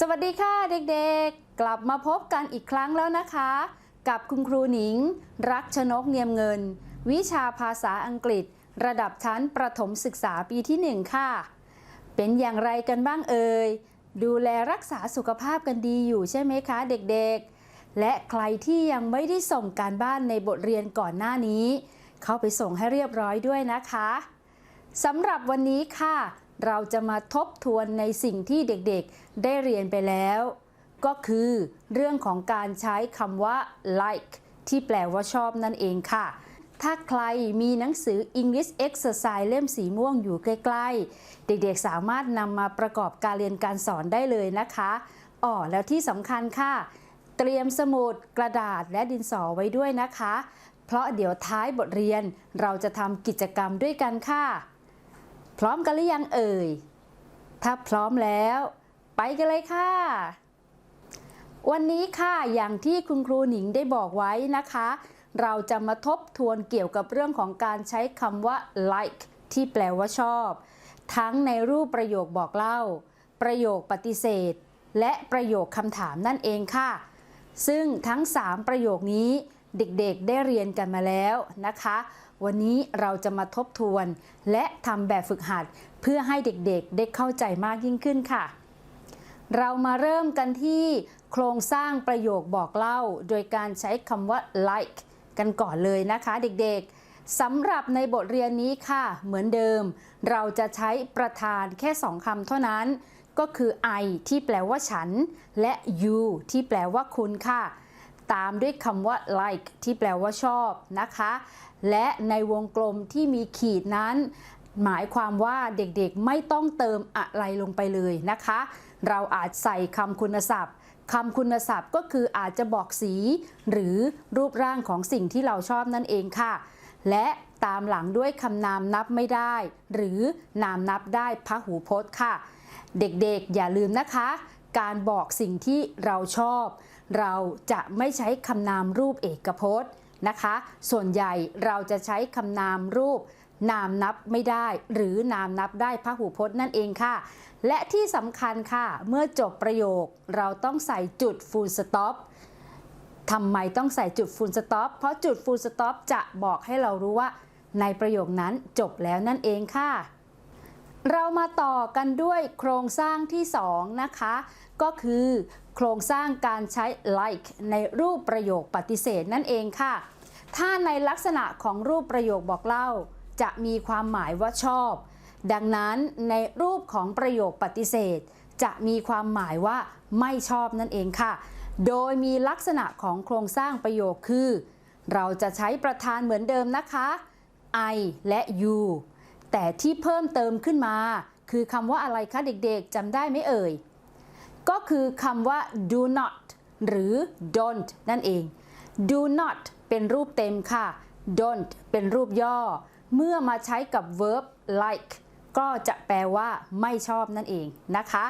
สวัสดีค่ะเด็กๆ กลับมาพบกันอีกครั้งแล้วนะคะ กับคุณครูหนิง รักชนกเนียมเงิน วิชาภาษาอังกฤษ ระดับชั้นประถมศึกษาปีที่ 1 ค่ะ เป็นอย่างไรกันบ้างเอ่ย ดูแลรักษาสุขภาพกันดีอยู่ใช่ไหมคะเด็กๆ และใครที่ยังไม่ได้ส่งการบ้านในบทเรียนก่อนหน้านี้ เข้าไปส่งให้เรียบร้อยด้วยนะคะสำหรับวันนี้ค่ะ เราจะมาทบทวนในสิ่งที่เด็กๆ ได้เรียนไปแล้ว ก็คือเรื่องของการใช้คำว่า like ที่แปลว่าชอบนั่นเองค่ะ ถ้าใครมีหนังสือ English Exercise เล่มสีม่วงอยู่ใกล้ ๆ เด็กๆสามารถนำมาประกอบการเรียนการสอนได้เลยนะคะอ๋อแล้วที่สำคัญค่ะ เตรียมสมุดกระดาษและดินสอไว้ด้วยนะคะ เพราะเดี๋ยวท้ายบทเรียนเราจะทำกิจกรรมด้วยกันค่ะ พร้อมกันหรือยังเอ่ย ถ้าพร้อมแล้ว ไปกันเลยค่ะ วันนี้ค่ะอย่างที่คุณครูหนิงได้บอกไว้นะคะ เราจะมาทบทวนเกี่ยวกับเรื่องของการใช้คำว่า like ที่แปลว่าชอบ ทั้งในรูปประโยคบอกเล่า ประโยคปฏิเสธ และประโยคคำถามนั่นเองค่ะ ซึ่งทั้ง 3 ประโยคนี้ เด็กๆได้เรียนกันมาแล้วนะคะ วันนี้เราจะมาทบทวน และทำแบบฝึกหัดเพื่อให้เด็กๆได้เข้าใจมากยิ่งขึ้นค่ะ เรามาเริ่มกันที่โครงสร้างประโยคบอกเล่า โดยการใช้คำว่า like กันก่อนเลยนะคะเด็กๆสำหรับในบทเรียนนี้ค่ะ เหมือนเดิม เราจะใช้ประธานแค่สองคำเท่านั้น ก็คือ I ที่แปลว่าฉัน และ you ที่แปลว่าคุณค่ะ ตามด้วยคำว่า like ที่แปลว่าชอบนะคะ และในวงกลมที่มีขีดนั้น หมายความว่าเด็กๆไม่ต้องเติมอะไรลงไปเลยนะคะ เราอาจใส่คำคุณศัพท์คำคุณศัพท์ก็คืออาจจะบอกสี หรือรูปร่างของสิ่งที่เราชอบนั่นเองค่ะ และตามหลังด้วยคำนามนับไม่ได้ หรือนามนับได้พหูพจน์ค่ะ เด็กๆอย่าลืมนะคะ การบอกสิ่งที่เราชอบ เราจะไม่ใช้คำนามรูปเอกพจน์นะคะ ส่วนใหญ่เราจะใช้คำนามรูปนามนับไม่ได้ หรือนามนับได้พหูพจน์นั่นเองค่ะ และที่สำคัญค่ะ เมื่อจบประโยคเราต้องใส่จุด full stop ทำไมต้องใส่จุด full stop เพราะจุด full stop จะบอกให้เรารู้ว่า ในประโยคนั้นจบแล้วนั่นเองค่ะ เรามาต่อกันด้วยโครงสร้างที่2นะคะ ก็คือโครงสร้างการใช้ like ในรูปประโยคปฏิเสธนั่นเองค่ะ ถ้าในลักษณะของรูปประโยคบอกเล่า จะมีความหมายว่าชอบ ดังนั้นในรูปของประโยคปฏิเสธ จะมีความหมายว่าไม่ชอบนั่นเองค่ะ โดยมีลักษณะของโครงสร้างประโยคคือ เราจะใช้ประธานเหมือนเดิมนะคะ I และ you แต่ที่เพิ่มเติมขึ้นมา คือคำว่าอะไรคะเด็กๆจำได้ไหมเอ่ย ก็คือคำว่า do not หรือ don't นั่นเอง do not เป็นรูปเต็มค่ะ don't เป็นรูปย่อ เมื่อมาใช้กับ verb like ก็จะแปลว่าไม่ชอบนั่นเองนะคะ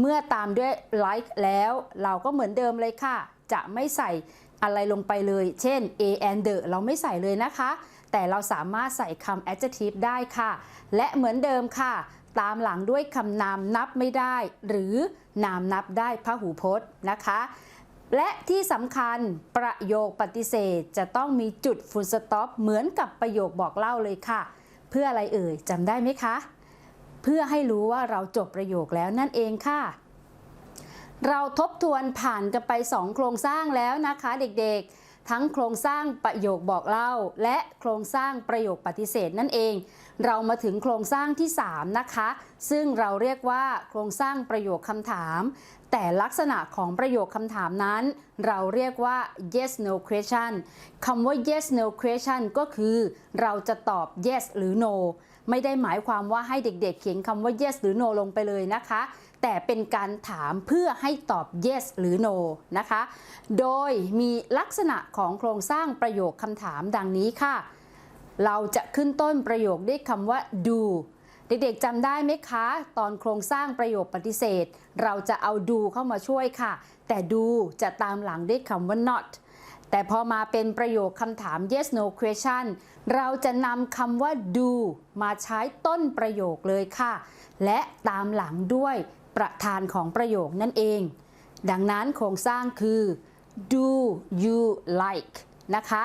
เมื่อตามด้วย like แล้วเราก็เหมือนเดิมเลยค่ะ จะไม่ใส่อะไรลงไปเลย เช่น a and the เราไม่ใส่เลยนะคะ แต่เราสามารถใส่คำ adjective ได้ค่ะ และเหมือนเดิมค่ะ ตามหลังด้วยคำนามนับไม่ได้ หรือนามนับได้พหูพจน์นะคะ และที่สำคัญประโยคปฏิเสธจะต้องมีจุด full stop เหมือนกับประโยคบอกเล่าเลยค่ะ เพื่ออะไรเอ่ยจำได้ไหมคะ เพื่อให้รู้ว่าเราจบประโยคแล้วนั่นเองค่ะเราทบทวนผ่านกันไป 2 โครงสร้างแล้วนะคะเด็กๆ ทั้งโครงสร้างประโยคบอกเล่า และโครงสร้างประโยคปฏิเสธนั่นเอง เรามาถึงโครงสร้างที่ 3 นะคะ ซึ่งเราเรียกว่าโครงสร้างประโยคคำถาม แต่ลักษณะของประโยคคำถามนั้น เราเรียกว่า yes no question คำว่า yes no question ก็คือ เราจะตอบ yes หรือ no ไม่ได้หมายความว่าให้เด็กๆ เขียนคำว่า yes หรือ no ลงไปเลยนะคะ แต่เป็นการถามเพื่อให้ตอบ yes หรือ no นะคะ โดยมีลักษณะของโครงสร้างประโยคคำถามดังนี้ค่ะ เราจะขึ้นต้นประโยคด้วยคำว่า do เด็กๆจำได้ไหมคะ ตอนโครงสร้างประโยคปฏิเสธ เราจะเอา do เข้ามาช่วยค่ะ แต่ do จะตามหลังด้วยคำว่า not แต่พอมาเป็นประโยคคำถาม yes no question เราจะนำคำว่า do มาใช้ต้นประโยคเลยค่ะ และตามหลังด้วย ประธานของประโยคนั่นเอง ดังนั้นโครงสร้างคือ do you like นะคะ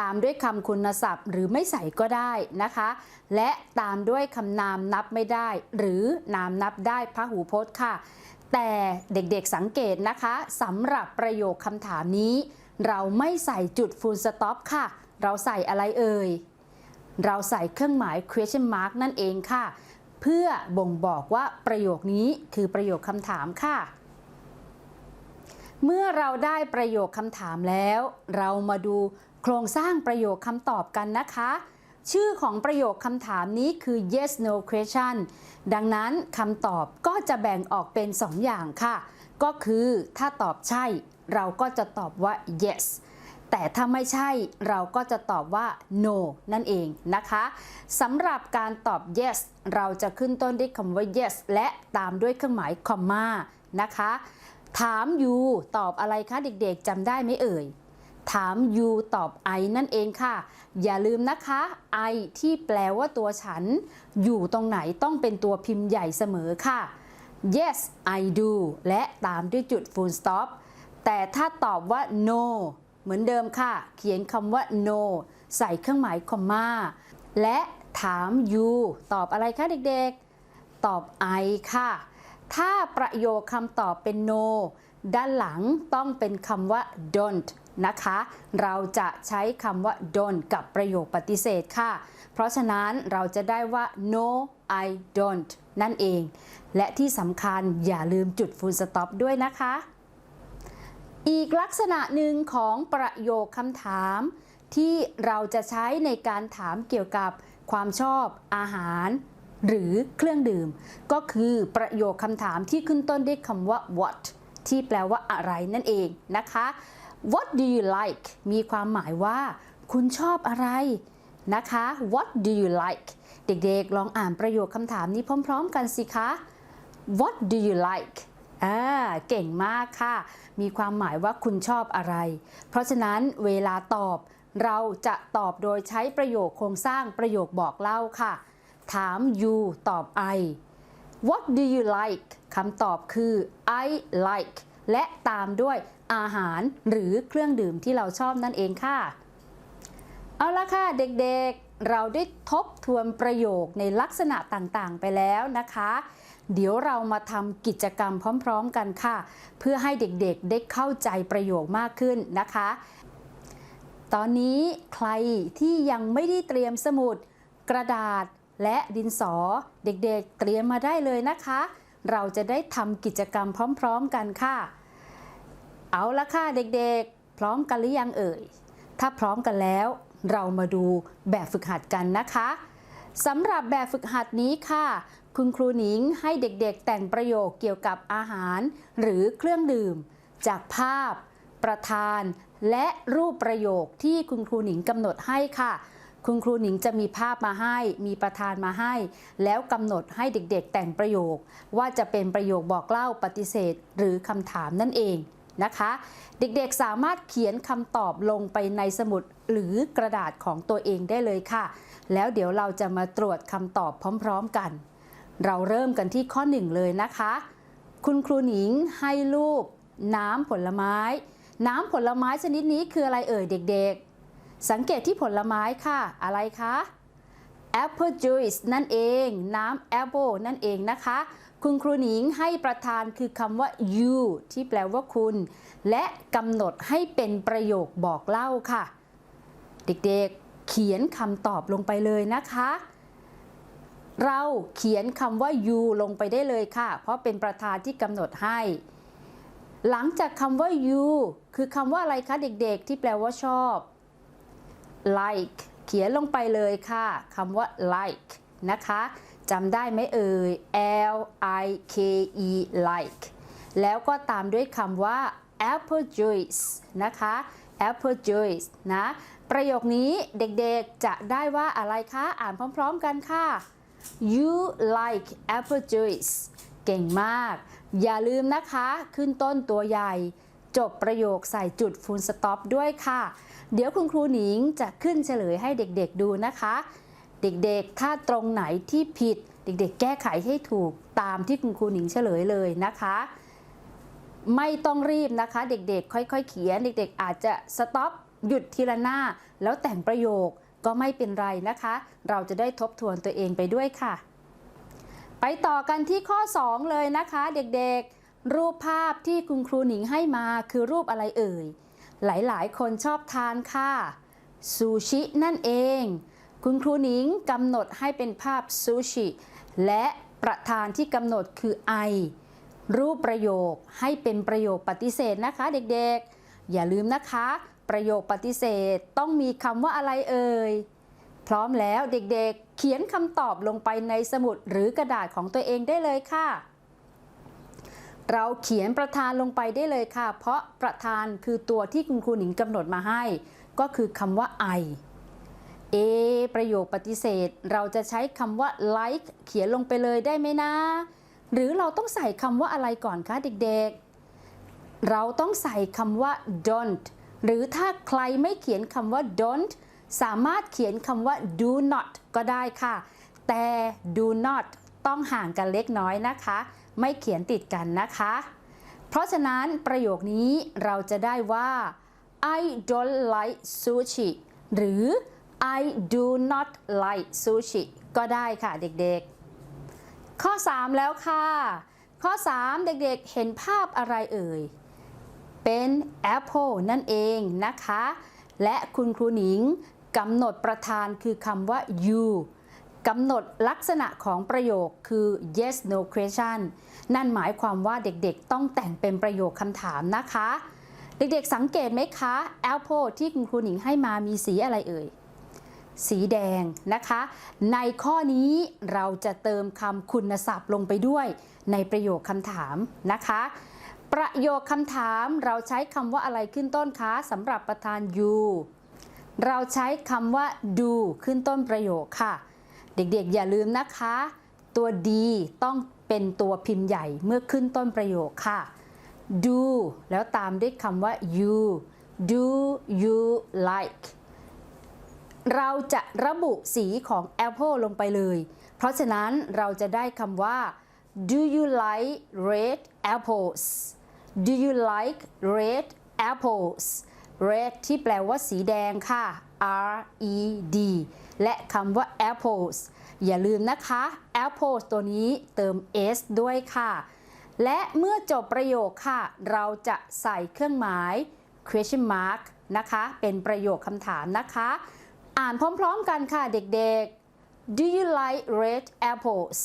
ตามด้วยคำคุณศัพท์หรือไม่ใส่ก็ได้นะคะ และตามด้วยคำนามนับไม่ได้ หรือนามนับได้พหูพจน์ค่ะ แต่เด็กๆสังเกตนะคะสำหรับประโยคคำถามนี้ เราไม่ใส่จุด full stop ค่ะ เราใส่อะไรเอ่ย เราใส่เครื่องหมาย question mark นั่นเองค่ะ เพื่อบ่งบอกว่าประโยคนี้คือประโยคคำถามค่ะ เมื่อเราได้ประโยคคำถามแล้ว เรามาดูโครงสร้างประโยคคำตอบกันนะคะ ชื่อของประโยคคำถามนี้คือ yes no question ดังนั้นคำตอบก็จะแบ่งออกเป็น 2 อย่างค่ะ ก็คือถ้าตอบใช่ เราก็จะตอบว่า yes แต่ถ้าไม่ใช่เราก็จะตอบว่า no นั่นเองนะคะสำหรับการตอบ yes เราจะขึ้นต้นด้วยคำว่า yes และตามด้วยเครื่องหมาย comma นะคะ ถาม you ตอบอะไรคะเด็กๆจำได้ไหมเอ่ย ถาม you ตอบ I นั่นเองค่ะ อย่าลืมนะคะ I ที่แปลว่าตัวฉัน อยู่ตรงไหนต้องเป็นตัวพิมพ์ใหญ่เสมอค่ะ yes I do และตามด้วยจุด full stop แต่ถ้าตอบว่า no เหมือนเดิมค่ะ เขียนคำว่า no ใส่เครื่องหมายคอมมาและถาม you ตอบอะไรคะเด็กๆ ตอบ I ค่ะ ถ้าประโยคคำตอบเป็น no ด้านหลังต้องเป็นคำว่า don't นะคะ เราจะใช้คำว่า don't กับประโยคปฏิเสธค่ะ เพราะฉะนั้นเราจะได้ว่า no I don't นั่นเอง และที่สำคัญอย่าลืมจุด full stop ด้วยนะคะ อีกลักษณะหนึ่งของประโยคคำถาม ที่เราจะใช้ในการถามเกี่ยวกับความชอบอาหาร หรือเครื่องดื่ม ก็คือประโยคคำถามที่ขึ้นต้นด้วยคำว่า what ที่แปลว่าอะไรนั่นเองนะคะ what do you like มีความหมายว่า คุณชอบอะไรนะคะ what do you like เด็กๆ ลองอ่านประโยคคำถามนี้พร้อม ๆ กันสิคะ what do you like อ่าเก่งมากค่ะ มีความหมายว่าคุณชอบอะไร เพราะฉะนั้นเวลาตอบเราจะตอบโดยใช้ประโยคโครงสร้างประโยคบอกเล่าค่ะ ถาม you ตอบ I What do you like คำตอบคือ I like และตามด้วยอาหารหรือเครื่องดื่มที่เราชอบนั่นเองค่ะ เอาละค่ะเด็กๆ เราได้ทบทวนประโยคในลักษณะต่างๆ ไปแล้วนะคะ เดี๋ยวเรามาทำกิจกรรมพร้อม ๆ กันค่ะ เพื่อให้เด็กๆได้เข้าใจประโยคมากขึ้นนะคะ ตอนนี้ใครที่ยังไม่ได้เตรียมสมุด กระดาษและดินสอ เด็กๆ เตรียมมาได้เลยนะคะ เราจะได้ทำกิจกรรมพร้อม ๆ กันค่ะ เอาละค่ะเด็กๆ พร้อมกันหรือยังเอ่ย ถ้าพร้อมกันแล้ว เรามาดูแบบฝึกหัดกันนะคะสำหรับแบบฝึกหัดนี้ค่ะ คุณครูหนิงให้เด็กๆ แต่งประโยคเกี่ยวกับอาหารหรือเครื่องดื่ม จากภาพ ประธาน และรูปประโยคที่คุณครูหนิงกำหนดให้ค่ะ คุณครูหนิงจะมีภาพมาให้ มีประธานมาให้ แล้วกำหนดให้เด็กๆ แต่งประโยค ว่าจะเป็นประโยคบอกเล่าปฏิเสธ หรือคำถามนั่นเองนะคะ เด็กๆสามารถเขียนคำตอบลงไปในสมุดหรือกระดาษของตัวเองได้เลยค่ะ แล้วเดี๋ยวเราจะมาตรวจคำตอบพร้อม ๆ กัน เราเริ่มกันที่ข้อหนึ่งเลยนะคะ คุณครูหนิงให้รูปน้ำผลไม้ น้ำผลไม้ชนิดนี้คืออะไรเอ่ยเด็กๆ สังเกตที่ผลไม้ค่ะ อะไรคะ apple juice นั่นเอง น้ำ apple นั่นเองนะคะ คุณครูหนิงให้ประธานคือคำว่า you ที่แปลว่าคุณ และกำหนดให้เป็นประโยคบอกเล่าค่ะ เด็กๆ เขียนคำตอบลงไปเลยนะคะ เราเขียนคำว่า you ลงไปได้เลยค่ะ เพราะเป็นประธานที่กำหนดให้ หลังจากคำว่า you คือคำว่าอะไรคะเด็กๆ ที่แปลว่าชอบ like เขียนลงไปเลยค่ะคำว่า like นะคะจำได้ไหมเอ่ย L I K E like แล้วก็ตามด้วยคำว่า apple juice นะคะ apple juice นะ ประโยคนี้เด็กๆจะได้ว่าอะไรคะ อ่านพร้อมๆกันค่ะ you like apple juice เก่งมาก อย่าลืมนะคะ ขึ้นต้นตัวใหญ่ จบประโยคใส่จุด full stop ด้วยค่ะ เดี๋ยวคุณครูหนิงจะขึ้นเฉลยให้เด็กๆดูนะคะ เด็กๆ ถ้าตรงไหนที่ผิด เด็กๆ แก้ไขให้ถูกตามที่คุณครูหนิงเฉลยเลยนะคะไม่ต้องรีบนะคะ เด็กๆ ค่อยๆ เขียน เด็กๆ อาจจะสต็อปหยุดทีละหน้า แล้วแต่งประโยค ก็ไม่เป็นไรนะคะ เราจะได้ทบทวนตัวเองไปด้วยค่ะ ไปต่อกันที่ข้อ 2 เลยนะคะ เด็กๆ รูปภาพที่คุณครูหนิงให้มาคือรูปอะไรเอ่ย หลายๆ คนชอบทานค่ะซูชินั่นเอง คุณครูหนิงกำหนดให้เป็นภาพซูชิและประธานที่กำหนดคือไอรูปประโยคให้เป็นประโยคปฏิเสธนะคะ เด็กๆ อย่าลืมนะคะ ประโยคปฏิเสธต้องมีคำว่าอะไรเอ่ย พร้อมแล้วเด็กๆ เขียนคำตอบลงไปในสมุดหรือกระดาษของตัวเองได้เลยค่ะ เราเขียนประธานลงไปได้เลยค่ะ เพราะประธานคือตัวที่คุณครูหนิงกำหนดมาให้ ก็คือคำว่า I เอประโยคปฏิเสธ เราจะใช้คำว่า like เขียนลงไปเลยได้ไหมนะ หรือเราต้องใส่คำว่าอะไรก่อนคะเด็กๆ เราต้องใส่คำว่า don't หรือถ้าใครไม่เขียนคำว่า don't สามารถเขียนคำว่า do not ก็ได้ค่ะ แต่ do not ต้องห่างกันเล็กน้อยนะคะ ไม่เขียนติดกันนะคะ เพราะฉะนั้นประโยคนี้เราจะได้ว่า I don't like sushi หรือ I do not like sushi ก็ได้ค่ะเด็กๆ ข้อ 3 แล้วค่ะ ข้อ 3 เด็กๆ เห็นภาพอะไรเอ่ย เป็น apple นั่นเองนะคะ และคุณครูหนิงกำหนดประธานคือคำว่า you กำหนดลักษณะของประโยคคือ yes no question นั่นหมายความว่าเด็กๆ ต้องแต่งเป็นประโยคคำถามนะคะ เด็กๆสังเกตไหมคะ apple ที่คุณครูหนิงให้มามีสีอะไรเอ่ย สีแดงนะคะ ในข้อนี้เราจะเติมคำคุณศัพท์ลงไปด้วยในประโยคคำถามนะคะ ประโยคคำถามเราใช้คำว่าอะไรขึ้นต้นคะสำหรับประธาน you เราใช้คำว่า do ขึ้นต้นประโยคค่ะ เด็กๆ อย่าลืมนะคะ ตัว d ต้องเป็นตัวพิมพ์ใหญ่เมื่อขึ้นต้นประโยคค่ะ do แล้วตามด้วยคำว่า you do you like เราจะระบุสีของ Apple ลงไปเลย เพราะฉะนั้นเราจะได้คำว่า do you like red apples do you like red apples red ที่แปลว่าสีแดงค่ะ R E D และคำว่า apples อย่าลืมนะคะ apples ตัวนี้เติม s ด้วยค่ะ และเมื่อจบประโยคค่ะ เราจะใส่เครื่องหมาย question mark นะคะ เป็นประโยคคำถามนะคะ อ่านพร้อมๆกันค่ะเด็กๆ Do you like red apples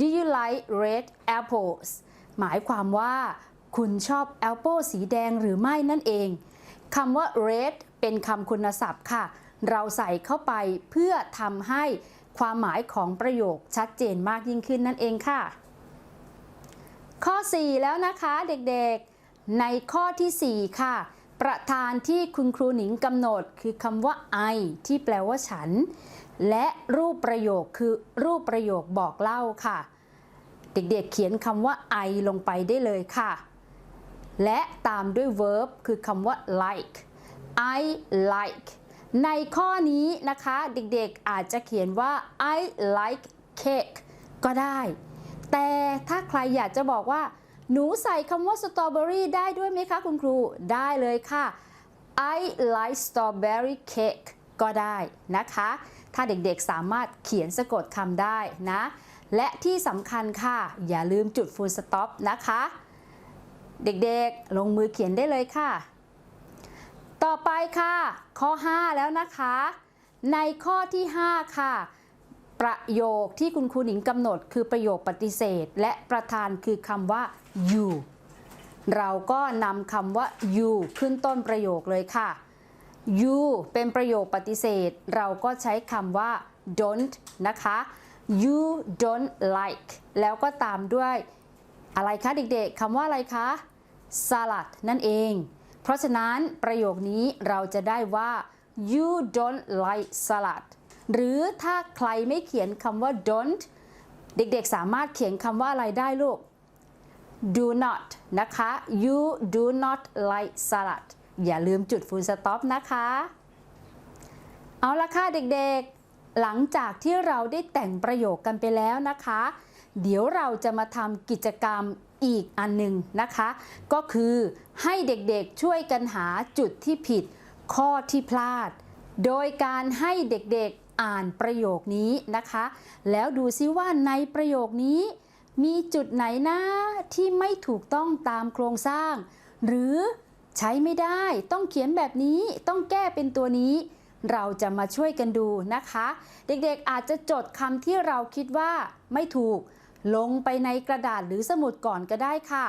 Do you like red apples หมายความว่า คุณชอบแอปเปิลสีแดงหรือไม่นั่นเองคำว่า red เป็นคำคุณศัพท์ค่ะ เราใส่เข้าไปเพื่อทำให้ความหมายของประโยคชัดเจนมากยิ่งขึ้นนั่นเองค่ะ ข้อ 4 แล้วนะคะเด็กๆ ในข้อทีสี่4 ค่ะ ประธานที่คุณครูหนิงกำหนดคือคำว่า I ที่แปลว่าฉัน และรูปประโยคคือรูปประโยคบอกเล่าค่ะ เด็กๆเขียนคำว่า I ลงไปได้เลยค่ะ และตามด้วย verb คือคำว่า like I like ในข้อนี้นะคะเด็กๆอาจจะเขียนว่า I like cake ก็ได้ แต่ถ้าใครอยากจะบอกว่า หนูใส่คำว่าสตรอเบอรี่ได้ด้วยไหมคะคุณครู ได้เลยค่ะ I like strawberry cake ก็ได้นะคะ ถ้าเด็กๆสามารถเขียนสะกดคำได้นะ และที่สำคัญค่ะ อย่าลืมจุด full stop นะคะ เด็กๆ ลงมือเขียนได้เลยค่ะ ต่อไปค่ะ ข้อ 5 แล้วนะคะ ในข้อที่ 5 ค่ะ ประโยคที่คุณครูหนิงกำหนดคือประโยคปฏิเสธ และประธานคือคำว่า you เราก็นำคำว่า you ขึ้นต้นประโยคเลยค่ะ you เป็นประโยคปฏิเสธ เราก็ใช้คำว่า don't นะคะ you don't like แล้วก็ตามด้วย อะไรคะเด็กๆคำว่าอะไรคะ salad นั่นเอง เพราะฉะนั้นประโยคนี้เราจะได้ว่า you don't like salad หรือถ้าใครไม่เขียนคำว่า don't เด็กๆสามารถเขียนคำว่าอะไรได้ลูก do not นะคะ you do not like salad อย่าลืมจุด full stop นะคะ เอาละค่ะเด็กๆ หลังจากที่เราได้แต่งประโยคกันไปแล้วนะคะ เดี๋ยวเราจะมาทำกิจกรรมอีกอันหนึ่งนะคะ ก็คือให้เด็กๆช่วยกันหาจุดที่ผิด ข้อที่พลาด โดยการให้เด็กๆอ่านประโยคนี้นะคะ แล้วดูซิว่าในประโยคนี้ มีจุดไหนนะที่ไม่ถูกต้องตามโครงสร้าง หรือใช้ไม่ได้ต้องเขียนแบบนี้ต้องแก้เป็นตัวนี้ เราจะมาช่วยกันดูนะคะ เด็กๆอาจจะจดคำที่เราคิดว่าไม่ถูก ลงไปในกระดาษหรือสมุดก่อนก็ได้ค่ะ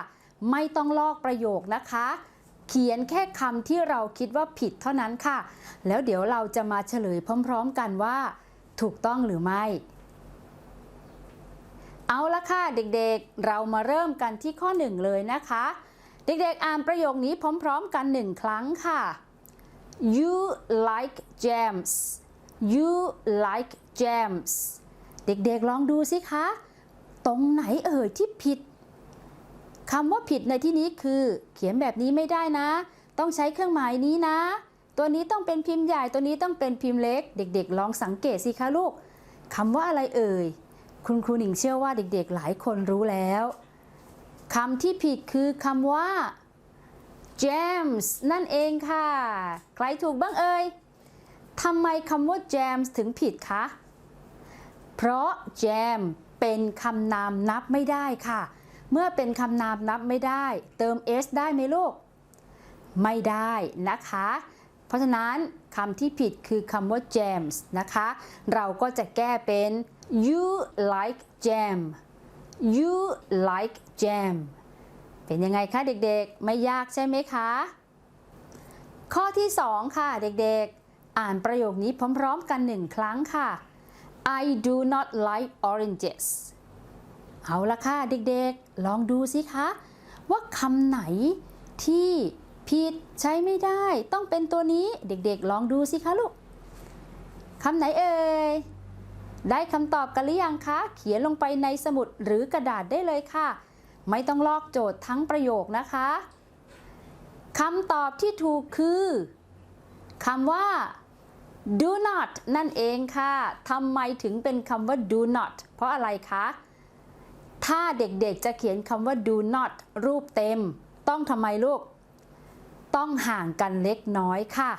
ไม่ต้องลอกประโยคนะคะ เขียนแค่คำที่เราคิดว่าผิดเท่านั้นค่ะ แล้วเดี๋ยวเราจะมาเฉลยพร้อม ๆ กันว่า ถูกต้องหรือไม่ เอาละค่ะเด็กๆ เรามาเริ่มกันที่ข้อหนึ่งเลยนะคะ เด็กๆ อ่านประโยคนี้พร้อม ๆ กันหนึ่งครั้งค่ะ you like jams you like jams เด็กๆ ลองดูสิคะ ตรงไหนเอ่ยที่ผิดคำว่าผิดในที่นี้คือ เขียนแบบนี้ไม่ได้นะ ต้องใช้เครื่องหมายนี้นะ ตัวนี้ต้องเป็นพิมพ์ใหญ่ตัวนี้ต้องเป็นพิมพ์เล็ก เด็ก ๆ ลองสังเกตสิคะลูกคำว่าอะไรเอ่ยคุณครูหนิงเชื่อว่าเด็ก ๆ หลายคนรู้แล้วคำที่ผิดคือคำว่า jams นั่นเองค่ะ ใครถูกบ้างเอ่ยทำไมคำว่า jams ถึงผิดคะ เพราะ jam เป็นคำนามนับไม่ได้ค่ะ เมื่อเป็นคำนามนับไม่ได้ เติม s ได้ไหมลูก ไม่ได้นะคะ เพราะฉะนั้นคำที่ผิดคือคำว่า jams นะคะ เราก็จะแก้เป็น you like jam you like jam เป็นยังไงคะเด็กๆ ไม่ยากใช่ไหมคะ ข้อที่ 2 ค่ะเด็กๆ อ่านประโยคนี้พร้อม ๆ กันหนึ่งครั้งค่ะ I do not like oranges เอาละค่ะเด็กๆ ลองดูสิคะ ว่าคำไหนที่ผิดใช้ไม่ได้ ต้องเป็นตัวนี้เด็กๆ ลองดูสิคะลูกคำไหนเอ่ยได้คำตอบกันหรือยังคะ เขียนลงไปในสมุดหรือกระดาษได้เลยค่ะ ไม่ต้องลอกโจทย์ทั้งประโยคนะคะคำตอบที่ถูกคือคำว่า do not นั่นเองค่ะทำไมถึงเป็นคำว่า do not เพราะอะไรคะ ถ้าเด็กๆจะเขียนคำว่า do not รูปเต็ม ต้องทำไมลูก ต้องห่างกันเล็กน้อยค่ะ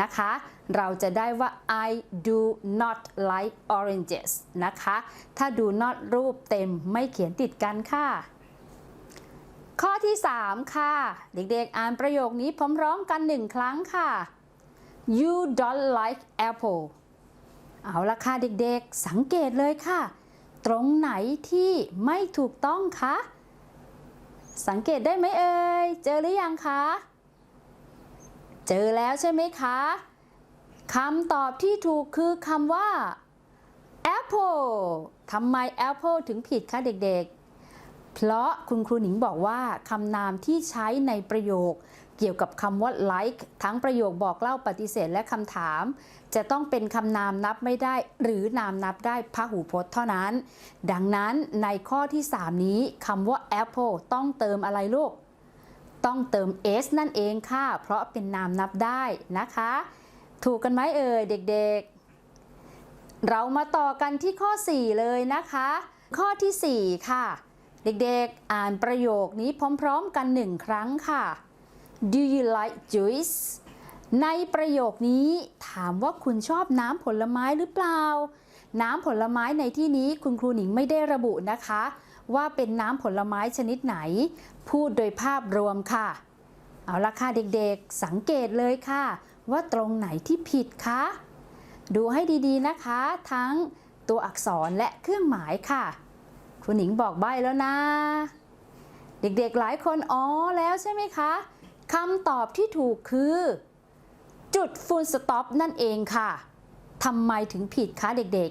นะคะ เราจะได้ว่า I do not like oranges นะคะ ถ้า do not รูปเต็มไม่เขียนติดกันค่ะ ข้อที่ 3 ค่ะ เด็กๆ อ่านประโยคนี้พร้อมๆกันหนึ่งครั้งค่ะ you don't like apple เอาละค่ะเด็กๆ สังเกตเลยค่ะ ตรงไหนที่ไม่ถูกต้องคะ สังเกตได้ไหมเอ่ย เจอหรือยังคะ เจอแล้วใช่ไหมคะคำตอบที่ถูกคือคำว่า apple ทำไม apple ถึงผิดคะเด็กๆ เพราะคุณครูหนิงบอกว่าคำนามที่ใช้ในประโยค เกี่ยวกับคำว่า like ทั้งประโยคบอกเล่าปฏิเสธและคำถาม จะต้องเป็นคำนามนับไม่ได้ หรือนามนับได้พหูพจน์เท่านั้น ดังนั้นในข้อที่ 3 นี้คำว่า apple ต้องเติมอะไรลูก ต้องเติม s นั่นเองค่ะ เพราะเป็นนามนับได้นะคะ ถูกกันไหมเอ่ยเด็กๆ เรามาต่อกันที่ข้อ 4 เลยนะคะ ข้อทีสี่4 ค่ะ เด็กๆ อ่านประโยคนี้พร้อม ๆ กันหนึ่งครั้งค่ะ Do you like juice ในประโยคนี้ถามว่าคุณชอบน้ำผลไม้หรือเปล่า น้ำผลไม้ในที่นี้คุณครูหนิงไม่ได้ระบุนะคะ ว่าเป็นน้ำผลไม้ชนิดไหน พูดโดยภาพรวมค่ะ เอาละค่ะเด็กๆ สังเกตเลยค่ะ ว่าตรงไหนที่ผิดคะ ดูให้ดีๆนะคะ ทั้งตัวอักษรและเครื่องหมายค่ะครูหนิงบอกใบ้แล้วนะ เด็กๆหลายคนอ๋อแล้วใช่ไหมคะ คำตอบที่ถูกคือ จุดฟูลสต็อปนั่นเองค่ะทำไมถึงผิดคะเด็ก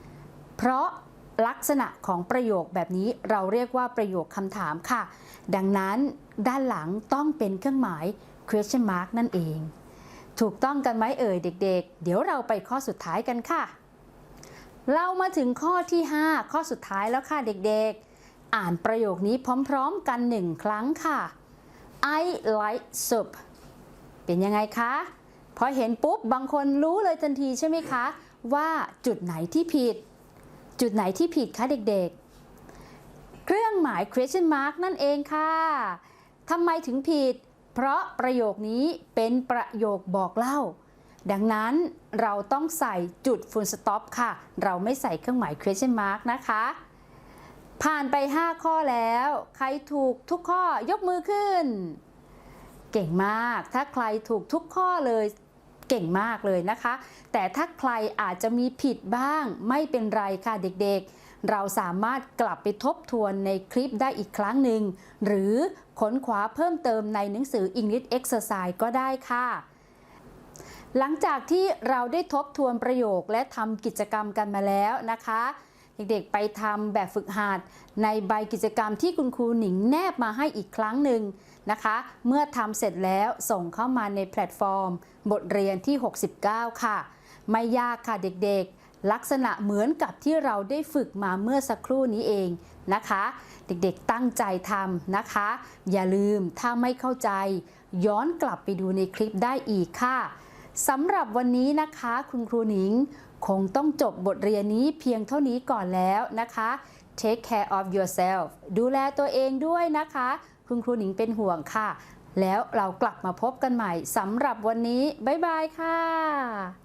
ๆ เพราะลักษณะของประโยคแบบนี้เราเรียกว่าประโยคคำถามค่ะ ดังนั้นด้านหลังต้องเป็นเครื่องหมาย question mark นั่นเอง ถูกต้องกันไหมเอ่ยเด็กๆเดี๋ยวเราไปข้อสุดท้ายกันค่ะ เรามาถึงข้อที่ 5 ข้อสุดท้ายแล้วค่ะเด็กๆ อ่านประโยคนี้พร้อม ๆ กันหนึ่งครั้งค่ะ I like soup เป็นยังไงคะ พอเห็นปุ๊บบางคนรู้เลยทันทีใช่ไหมคะ ว่าจุดไหนที่ผิด จุดไหนที่ผิดคะเด็กๆ เครื่องหมาย question mark นั่นเองค่ะทำไมถึงผิด เพราะประโยคนี้เป็นประโยคบอกเล่า ดังนั้นเราต้องใส่จุด full stop ค่ะ เราไม่ใส่เครื่องหมาย question mark นะคะ ผ่านไป 5 ข้อแล้ว ใครถูกทุกข้อยกมือขึ้น เก่งมาก ถ้าใครถูกทุกข้อเลยเก่งมากเลยนะคะ แต่ถ้าใครอาจจะมีผิดบ้างไม่เป็นไรค่ะเด็กๆ เราสามารถกลับไปทบทวนในคลิปได้อีกครั้งหนึ่ง หรือค้นคว้าเพิ่มเติมในหนังสือ English Exercise ก็ได้ค่ะ หลังจากที่เราได้ทบทวนประโยคและทำกิจกรรมกันมาแล้วนะคะ เด็กๆไปทำแบบฝึกหัดในใบกิจกรรมที่คุณครูหนิงแนบมาให้อีกครั้งหนึ่งนะคะ เมื่อทำเสร็จแล้วส่งเข้ามาในแพลตฟอร์ม บทเรียนที่ 69 ค่ะ ไม่ยากค่ะเด็กๆ ลักษณะเหมือนกับที่เราได้ฝึกมาเมื่อสักครู่นี้เองนะคะ เด็กๆตั้งใจทำนะคะ อย่าลืมถ้าไม่เข้าใจ ย้อนกลับไปดูในคลิปได้อีกค่ะสำหรับวันนี้นะคะ คุณครูหนิง คงต้องจบบทเรียนนี้เพียงเท่านี้ก่อนแล้วนะคะ Take care of yourself ดูแลตัวเองด้วยนะคะ คุณครูหนิงเป็นห่วงค่ะ แล้วเรากลับมาพบกันใหม่สำหรับวันนี้ บ๊ายบายค่ะ